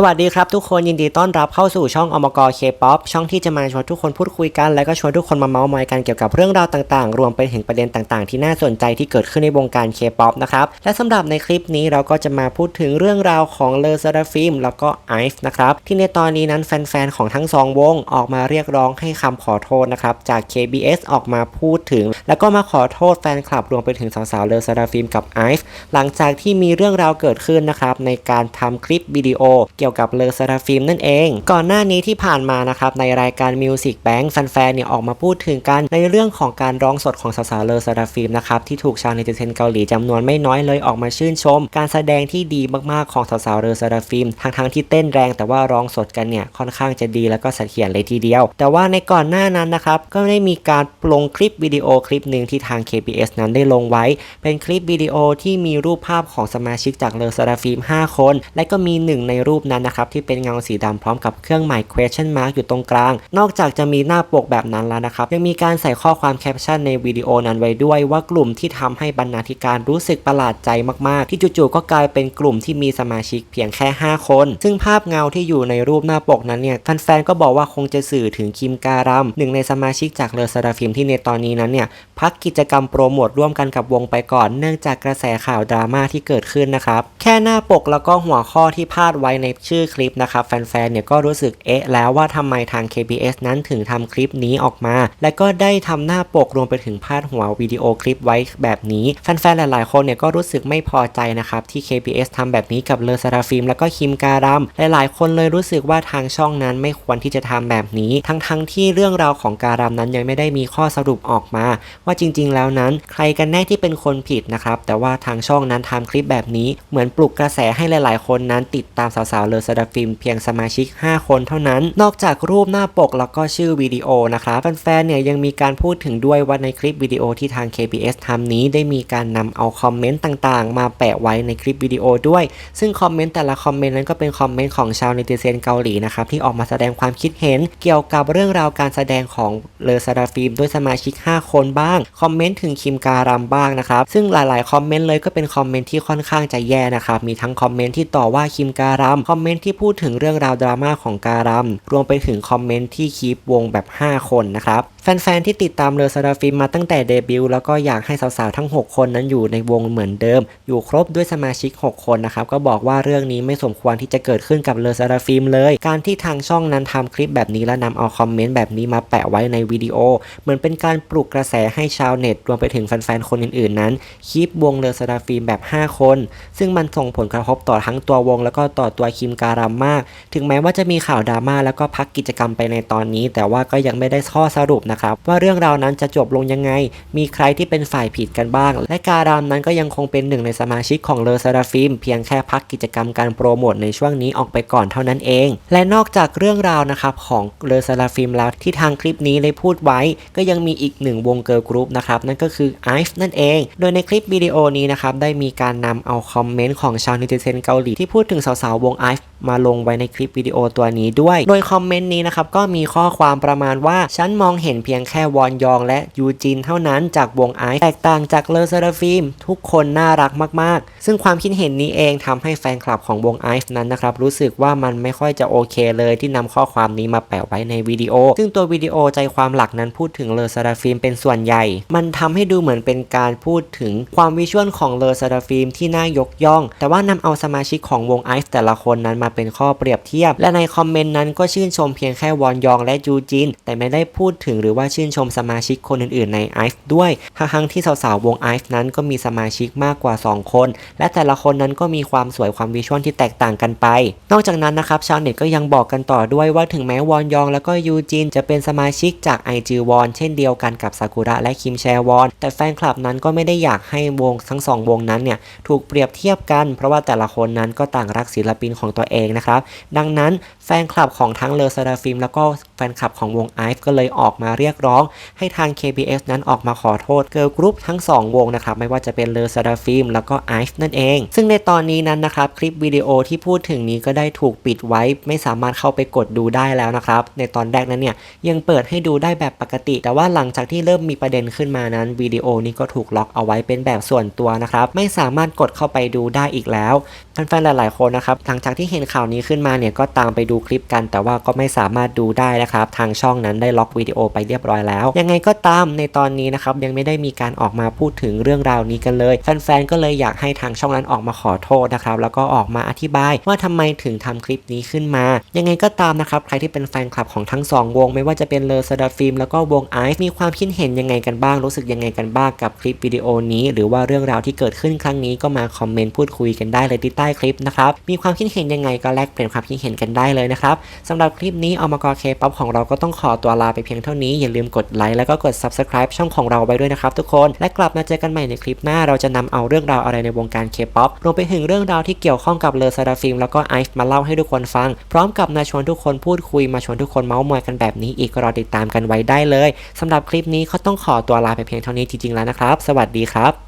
สวัสดีครับทุกคนยินดีต้อนรับเข้าสู่ช่องอมกรเคป๊อปช่องที่จะมาชวนทุกคนพูดคุยกัน และก็ชวนทุกคนมาเมาส์มอยกันเกี่ยวกับเรื่องราวต่างๆ รวมไปถึงประเด็นต่างๆ ที่น่าสนใจที่เกิดขึ้นในวงการเคป๊อปนะครับและสำหรับในคลิปนี้เราก็จะมาพูดถึงเรื่องราวของเลอซาดาฟิมแล้วก็ไอฟ์นะครับที่ในตอนนี้นั้นแฟนๆของทั้งสองวงออกมาเรียกร้องให้คำขอโทษนะครับจาก KBS ออกมาพูดถึง แล้วก็มาขอโทษแฟนคลับรวมไปถึงสาวๆเลอซาดาฟิมกับไอฟ์หลังจากที่มีเรื่องราวเกิดขึ้นนะครับในการทำคลิปวิดีโอเกี่ยวกับเลอซาดาฟิล์มนั่นเอง ก่อนหน้านี้ที่ผ่านมานะครับในรายการ Music Bank แฟนๆเนี่ยออกมาพูดถึงกันในเรื่องของการร้องสดของสาวๆเลอซาดาฟิมนะครับที่ถูกชาวเนติเซนเกาหลีจำนวนไม่น้อยเลยออกมาชื่นชม การแสดงที่ดีมากๆของสาวๆเลอซาดาฟิมทั้งๆที่เต้นแรงแต่ว่าร้องสดกันเนี่ยค่อนข้างจะดีแล้วก็เสถียรเลยทีเดียว แต่ว่าในก่อนหน้านั้นนะครับก็ได้มีการลงคลิปวิดีโอคลิปหนึ่งที่ทาง KBS นั้นได้ลงไว้ เป็นคลิปวิดีโอที่มีรูปภาพของสมาชิกจากเลอซาดาฟิม5 คน และก็มีหนึ่งในรูปนั้นนะครับที่เป็นเงาสีดำพร้อมกับเครื่องหมาย question mark อยู่ตรงกลาง นอกจากจะมีหน้าปกแบบนั้นแล้วนะครับ ยังมีการใส่ข้อความแคปชั่นในวิดีโอนั้นไว้ด้วยว่ากลุ่มที่ทำให้บรรณาธิการรู้สึกประหลาดใจมากๆ ที่จู่ๆก็กลายเป็นกลุ่มที่มีสมาชิกเพียงแค่ 5 คน ซึ่งภาพเงาที่อยู่ในรูปหน้าปกนั้นเนี่ยแฟนๆก็บอกว่าคงจะสื่อถึงคิมการัมหนึ่งในสมาชิกจากเลอซาดาฟิมที่ในตอนนี้นั้นเนี่ยพักกิจกรรมโปรโมทร่วมกันกับวงไปก่อนเนื่องจากกระแสข่าวดราม่าที่เกิดขึ้นนะครับแค่หน้าปกแล้วก็หัวข้อที่พาดไว้ในชื่อคลิปนะครับแฟนๆเนี่ยก็รู้สึกเอ๊ะแล้วว่าทำไมทาง KBS นั้นถึงทำคลิปนี้ออกมา และก็ได้ทำหน้าปกรวมไปถึงพาดหัววิดีโอคลิปไว้แบบนี้แฟนๆหลายๆคนเนี่ยก็รู้สึกไม่พอใจนะครับที่ KBS ทำแบบนี้กับเลอซาราฟิม แล้วก็คิมการัมหลายๆ คนเลยรู้สึกว่าทางช่องนั้นไม่ควรที่จะทำแบบนี้ ทั้งๆที่เรื่องราวของการัมนั้นยังไม่ได้มีข้อสรุปออกมา ว่าจริง ๆ แล้วนั้น ใครกันแน่ที่เป็นคนผิดนะครับแต่ว่าทางช่องนั้นทำคลิปแบบนี้เหมือนปลุกกระแสให้หลาย ๆ คนนั้นติดตามสาวๆเลอซาดาฟิมเพียงสมาชิก 5 คนเท่านั้น นอกจากรูปหน้าปกแล้วก็ชื่อวิดีโอนะครับแฟนๆเนี่ยยังมีการพูดถึงด้วยว่าในคลิปวิดีโอที่ทาง KBS ทำนี้ได้มีการนำเอาคอมเมนต์ต่างๆ มาแปะไว้ในคลิปวิดีโอด้วย ซึ่งคอมเมนต์แต่ละคอมเมนต์นั้นก็เป็นคอมเมนต์ของชาวเนติเซนเกาหลีนะครับที่ออกมาแสดงความคิดเห็น เกี่ยวกับเรื่องราวการแสดงของเลอซาดาฟิมด้วยสมาชิก 5 คนบ้างคอมเมนต์ถึงคิมการัมบ้างนะครับซึ่งหลายๆคอมเมนต์เลยก็เป็นคอมเมนต์ที่ค่อนข้างจะแย่นะครับมีทั้งคอมเมนต์ที่ต่อว่าคิมการัมคอมมเมนต์ที่พูดถึงเรื่องราวดราม่าของการัม รวมไปถึงคอมเมนต์ที่คีปวงแบบ 5 คนนะครับ แฟนๆ ที่ติดตามเลอซาดาฟิมมาตั้งแต่เดบิวต์แล้วก็อยากให้สาวๆ ทั้ง 6 คนนั้นอยู่ในวงเหมือนเดิม อยู่ครบด้วยสมาชิก 6 คนนะครับ ก็บอกว่าเรื่องนี้ไม่สมควรที่จะเกิดขึ้นกับเลอซาดาฟิมเลย การที่ทางช่องนั้นทำคลิปแบบนี้และนำเอาคอมเมนต์แบบนี้มาแปะไว้ในวิดีโอ เหมือนเป็นการปลุกกระแสให้ชาวเน็ตรวมไปถึงแฟนๆ คนอื่นๆ นั้นคีปวงเลอซาดาฟิมแบบ 5 คน ซึ่งมันส่งผลกระทบต่อทั้งตัววง แล้วก็ต่อตัวคิมการัมมาก ถึงแม้ว่าจะมีข่าวดราม่าแล้วก็พักกิจกรรมไปในตอนนี้ แต่ว่าก็ยังไม่ได้ข้อสรุปนะครับว่าเรื่องราวนั้นจะจบลงยังไง มีใครที่เป็นฝ่ายผิดกันบ้าง และการามนั้นก็ยังคงเป็นหนึ่งในสมาชิกของเลอซาดาฟิมเพียงแค่พักกิจกรรมการโปรโมทในช่วงนี้ออกไปก่อนเท่านั้นเอง และนอกจากเรื่องราวนะครับของเลอซาดาฟิมแล้วที่ทางคลิปนี้ได้พูดไว้ ก็ยังมีอีกหนึ่งวงเกิร์ลกรุ๊ปนะครับนั่นก็คือไอฟ์นั่นเอง โดยในคลิปวิดีโอนี้นะครับได้มีการนำเอาคอมเมนต์ของชาวนิติเซนเกาหลีที่พูดถึงสาวๆวงไอฟ์มาลงไว้ในคลิปวิดีโอตัวนี้ด้วย โดยคอมเมนต์นี้นะครับก็มีข้อความประมาณว่าฉันมองเห็นพียงแค่วอนยองและยูจินเท่านั้นจากวงไอซ์แตกต่างจากเลอเซราฟิล์มทุกคนน่ารักมากๆ ซึ่งความคิดเห็นนี้เองทำให้แฟนคลับของวงไอซ์นั้นนะครับรู้สึกว่ามันไม่ค่อยจะโอเคเลยที่นำข้อความนี้มาแปะไว้ในวิดีโอ ซึ่งตัววิดีโอใจความหลักนั้นพูดถึงเลอเซราฟิล์มเป็นส่วนใหญ่ มันทำให้ดูเหมือนเป็นการพูดถึงความวิชวลของเลอเซราฟิล์มที่น่ายกย่อง แต่ว่านำเอาสมาชิกของวงไอซ์แต่ละคนนั้นมาเป็นข้อเปรียบเทียบ และในคอมเมนต์นั้นก็ชื่นชมเพียงแค่วอนยองและจูจินแต่ไม่ได้พูดถึงหรืือว่าชื่นชมสมาชิกคนอื่นๆในไอซ์ด้วยทั้งที่สาวๆวงไอซ์นั้นก็มีสมาชิกมากกว่า 2 คน และแต่ละคนนั้นก็มีความสวยความวิชวลที่แตกต่างกันไป นอกจากนั้นนะครับชาวเน็ตก็ยังบอกกันต่อด้วยว่าถึงแม้วอนยอง แล้วก็ยูจินจะเป็นสมาชิกจากไอจีวอนเช่นเดียวกันกับซากุระและคิมแชวอน แต่แฟนคลับนั้นก็ไม่ได้อยากให้วงทั้งสองวงนั้นเนี่ยถูกเปรียบเทียบกัน เพราะว่าแต่ละคนนั้นก็ต่างรักศิลปินของตัวเองนะครับดังนั้นแฟนคลับของทั้งเลอซาดาฟิล์มแล้วก็ แฟนคลับของวงไอฟ์ก็เลยออกมาเรียกร้อง ให้ทาง KBS นั้นออกมาขอโทษเกิร์ลกรุ๊ปทั้ง 2 วงนะครับ ไม่ว่าจะเป็นเลอซาดาฟิล์มแล้วก็ไอซ์นั่นเอง ซึ่งในตอนนี้นั้นนะครับ คลิปวิดีโอที่พูดถึงนี้ก็ได้ถูกปิดไว้ ไม่สามารถเข้าไปกดดูได้แล้วนะครับ ในตอนแรกนั้นเนี่ยยังเปิดให้ดูได้แบบปกติ แต่ว่าหลังจากที่เริ่มมีประเด็นขึ้นมานั้นวิดีโอนี้ก็ถูกล็อกเอาไว้เป็นแบบส่วนตัวนะครับไม่สามารถกดเข้าไปดูได้อีกแล้วแฟนๆหลาย ๆ คนนะครับหลังจากที่เห็นข่าวนี้ขึ้นมาเนี่ยก็ตามไปดูคลิปกัน แต่ว่าก็ไม่สามารถดูได้นะครับทางช่องนั้นได้ล็อกวิดีโอไปเรียบร้อยแล้ว ยังไงก็ตามในตอนนี้นะครับยังไม่ได้มีการออกมาพูดถึงเรื่องราวนี้กันเลยแฟนๆก็เลยอยากให้ทางช่องนั้นออกมาขอโทษนะครับแล้วก็ออกมาอธิบายว่าทำไมถึงทำคลิปนี้ขึ้นมา ยังไงก็ตามนะครับใครที่เป็นแฟนคลับของทั้งสองวง ไม่ว่าจะเป็นเลอซาดาฟิล์มแล้วก็วงไอซ์มีความคิดเห็นยังไงกันบ้างรู้สึกยังไงกันบ้างกับคลิปวิดีโอนี้ หรือว่าเรื่องราวที่เกิดขึ้นครั้งนี้ก็มาคอมเมนต์พูดคุยกันได้เลยที่ใต้คลิปนะครับมีความคิดเห็นยังไงก็แลกเปลี่ยนความคิดเห็นกันได้เลยนะครับสำหรับคลิปนี้อมกเคป๊อปของเราก็ต้องขอตัวลาไปเพียงเท่านี้ อย่าลืมกดไลค์แล้วก็กด subscribe ช่องของเราไว้ด้วยนะครับทุกคน และกลับมาเจอกันใหม่ในคลิปหน้าเราจะนำเอาเรื่องราวอะไรในวงการเคป๊อปรวมไปถึงเรื่องราวที่เกี่ยวข้องกับเลอซาดาฟิล์มแล้วก็ไอซ์มาเล่าให้ทุกคนฟัง พร้อมกับมาชวนทุกคนพูดคุยมาชวนทุกคนเมาส์มอยกันแบบนี้อีกรอติดตามกันไว้ได้เลยสำหรับคลิปนี้เขาต้องขอตัวลาไปเพียงเท่านี้จริงๆแล้วนะครับ สวัสดีครับ